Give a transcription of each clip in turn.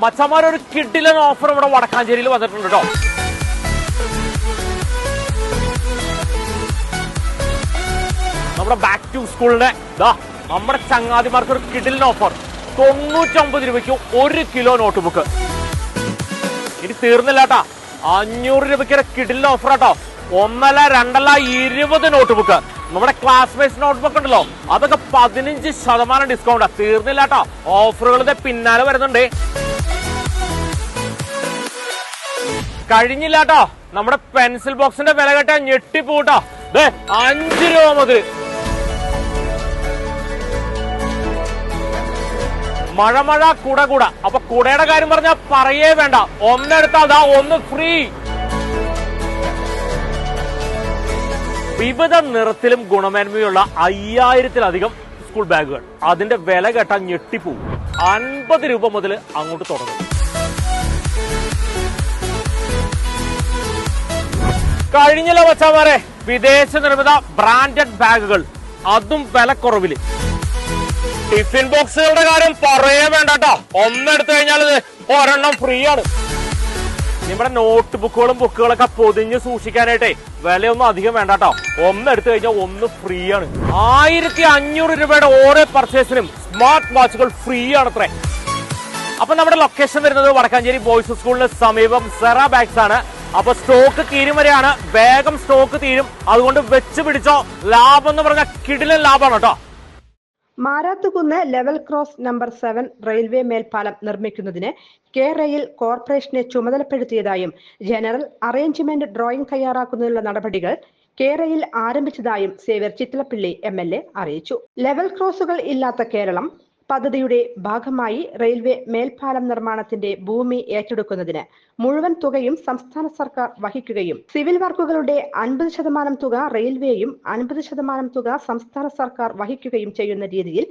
മച്ചന്മാർ ഒരു കിഡിലൻ ഓഫർ ഇവിടെ വടക്കാഞ്ചേരിയിൽ വന്നിട്ടുണ്ട് കേട്ടോ നമ്മുടെ ബാക്ക് ടു സ്കൂളിന്റെ ദാ നമ്മുടെ ചങ്ങാതിമാർക്ക് ഒരു കിഡിലൻ ഓഫർ തൊണ്ണൂറ്റൊമ്പത് രൂപയ്ക്ക് ഒരു കിലോ നോട്ട് ബുക്ക് ഇനി തീർന്നില്ല കേട്ടാ അഞ്ഞൂറ് രൂപയ്ക്ക് കിഡിലിന് ഓഫർ കേട്ടോ ഒന്നല്ല രണ്ടല്ല ഇരുപത് നോട്ട് ബുക്ക് നമ്മുടെ ക്ലാസ്മേറ്റ്സ് നോട്ട് ബുക്ക് ഉണ്ടല്ലോ അതൊക്കെ പതിനഞ്ച് ശതമാനം ഡിസ്കൗണ്ടാ തീർന്നില്ല കേട്ടോ ഓഫറുകളുടെ പിന്നാലെ വരുന്നുണ്ട്. കഴിഞ്ഞില്ല കേട്ടോ നമ്മുടെ പെൻസിൽ ബോക്സിന്റെ വില കേട്ടാ ഞെട്ടിപ്പോട്ടോ ദേ രൂപ മുതൽ. മഴ മഴ കുട കുട. അപ്പൊ കുടയുടെ കാര്യം പറഞ്ഞാൽ പറയേ വേണ്ട. ഒന്നെടുത്താൽ അതാ ഒന്ന് ഫ്രീ വിവിധ നിറത്തിലും ഗുണമേന്മയുള്ള അയ്യായിരത്തിലധികം സ്കൂൾ ബാഗുകൾ അതിന്റെ വില കേട്ടാ ഞെട്ടിപ്പോവും. അൻപത് രൂപ മുതൽ അങ്ങോട്ട് തുടങ്ങും. കഴിഞ്ഞില്ല വച്ചാമാരെ വിദേശ നിർമ്മിത ബ്രാൻഡഡ് ബാഗുകൾ അതും വിലക്കുറവിൽ. ടിഫിൻ ബോക്സുകളുടെ കാര്യം പറയേ വേണ്ട കേട്ടോ ഒന്നെടുത്തു കഴിഞ്ഞാൽ ഒരെണ്ണം ഫ്രീ ആണ് നമ്മുടെ നോട്ട് ബുക്കുകളും ബുക്കുകളൊക്കെ പൊതിഞ്ഞ് സൂക്ഷിക്കാനായിട്ടേ വിലയൊന്നും അധികം വേണ്ട കേട്ടോ ഒന്ന് എടുത്തു കഴിഞ്ഞാൽ ഒന്ന് ഫ്രീ ആണ് ആയിരത്തി അഞ്ഞൂറ് രൂപയുടെ ഓരോ പർച്ചേസിനും സ്മാർട്ട് വാച്ചുകൾ ഫ്രീ ആണ് അത്രേ അപ്പൊ നമ്മുടെ ലൊക്കേഷൻ വരുന്നത് വടക്കാഞ്ചേരി ബോയ്സ് സ്കൂളിന് സമീപം സെറ ബാഗ്സ് ആണ്. അപ്പൊ സ്റ്റോക്ക് തീരും വരെയാണ്. വേഗം സ്റ്റോക്ക് തീരും. അതുകൊണ്ട് വെച്ച് പിടിച്ചോ ലാഭം എന്ന് പറഞ്ഞ കിടിലൻ ലാഭമാണ് കേട്ടോ. Marathukunnu level cross number seven railway മേൽപ്പാലം നിർമ്മിക്കുന്നതിന് കെ റെയിൽ കോർപ്പറേഷനെ ചുമതലപ്പെടുത്തിയതായും ജനറൽ അറേഞ്ച്മെന്റ് ഡ്രോയിംഗ് തയ്യാറാക്കുന്നതിനുള്ള നടപടികൾ കെ റെയിൽ ആരംഭിച്ചതായും Xavier Chittalappilly M L A അറിയിച്ചു. ലെവൽ ക്രോസുകൾ ഇല്ലാത്ത കേരളം പദ്ധതിയുടെ ഭാഗമായി റെയിൽവേ മേൽപ്പാലം നിർമ്മാണത്തിന്റെ ഭൂമി ഏറ്റെടുക്കുന്നതിന് മുഴുവൻ തുകയും സംസ്ഥാന സർക്കാർ വഹിക്കുകയും സിവിൽ വർക്കുകളുടെ അൻപത് ശതമാനം തുക റെയിൽവേയും അൻപത് ശതമാനം തുക സംസ്ഥാന സർക്കാർ വഹിക്കുകയും ചെയ്യുന്ന രീതിയിൽ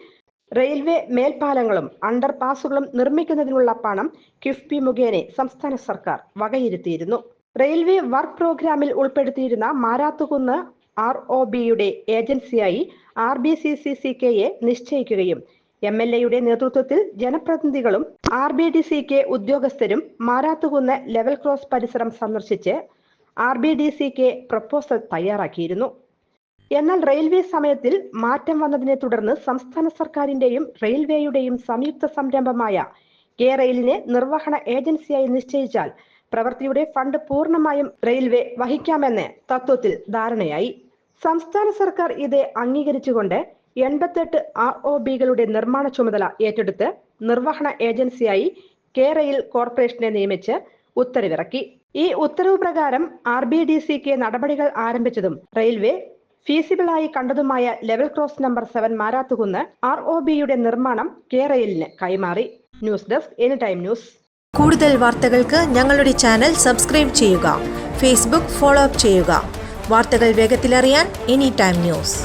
റെയിൽവേ മേൽപ്പാലങ്ങളും അണ്ടർപാസുകളും നിർമ്മിക്കുന്നതിനുള്ള പണം കിഫ്ബി മുഖേന സംസ്ഥാന സർക്കാർ വകയിരുത്തിയിരുന്നു. റെയിൽവേ വർക്ക് പ്രോഗ്രാമിൽ ഉൾപ്പെടുത്തിയിരുന്ന മാരാത്തുകുന്ന് ആർ ഒ ബിയുടെ ഏജൻസിയായി R B C C C കെയെ നിശ്ചയിക്കുകയും എം എൽ എയുടെ നേതൃത്വത്തിൽ ജനപ്രതിനിധികളും R B D C K ഉദ്യോഗസ്ഥരും മാരാത്തുകുന്ന് ലെവൽ ക്രോസ് പരിസരം സന്ദർശിച്ച് R B D C K proposal തയ്യാറാക്കിയിരുന്നു. എന്നാൽ റെയിൽവേ സമയത്തിൽ മാറ്റം വന്നതിനെ തുടർന്ന് സംസ്ഥാന സർക്കാരിന്റെയും റെയിൽവേയുടെയും സംയുക്ത സംരംഭമായ കെ റെയിലിനെ നിർവഹണ ഏജൻസിയായി നിശ്ചയിച്ചാൽ പ്രവൃത്തിയുടെ ഫണ്ട് പൂർണമായും റെയിൽവേ വഹിക്കാമെന്ന് തത്വത്തിൽ ധാരണയായി. സംസ്ഥാന സർക്കാർ ഇത് അംഗീകരിച്ചുകൊണ്ട് എൺപത്തെട്ട് ആർ ഒ ബികളുടെ നിർമ്മാണ ചുമതല ഏറ്റെടുത്ത് നിർവഹണ ഏജൻസിയായി കെ റെയിൽ കോർപ്പറേഷനെ നിയമിച്ച് ഉത്തരവിറക്കി. ഈ ഉത്തരവ് പ്രകാരം ആർ ബി ഡി സിക്ക് നടപടികൾ ആരംഭിച്ചതും റെയിൽവേ ഫീസിബിളായി കണ്ടതുമായ level cross number seven Marathukunnu R O ബിയുടെ നിർമ്മാണം കെ റെയിലിന് കൈമാറി. News desk any time news. കൂടുതൽ വാർത്തകൾക്ക് ഞങ്ങളുടെ ചാനൽ സബ്സ്ക്രൈബ് ചെയ്യുക. ഫേസ്ബുക്ക് ഫോളോ അപ്പ് ചെയ്യുക. വാർത്തകൾ വേഗത്തിലറിയാൻ എനി ടൈം ന്യൂസ്.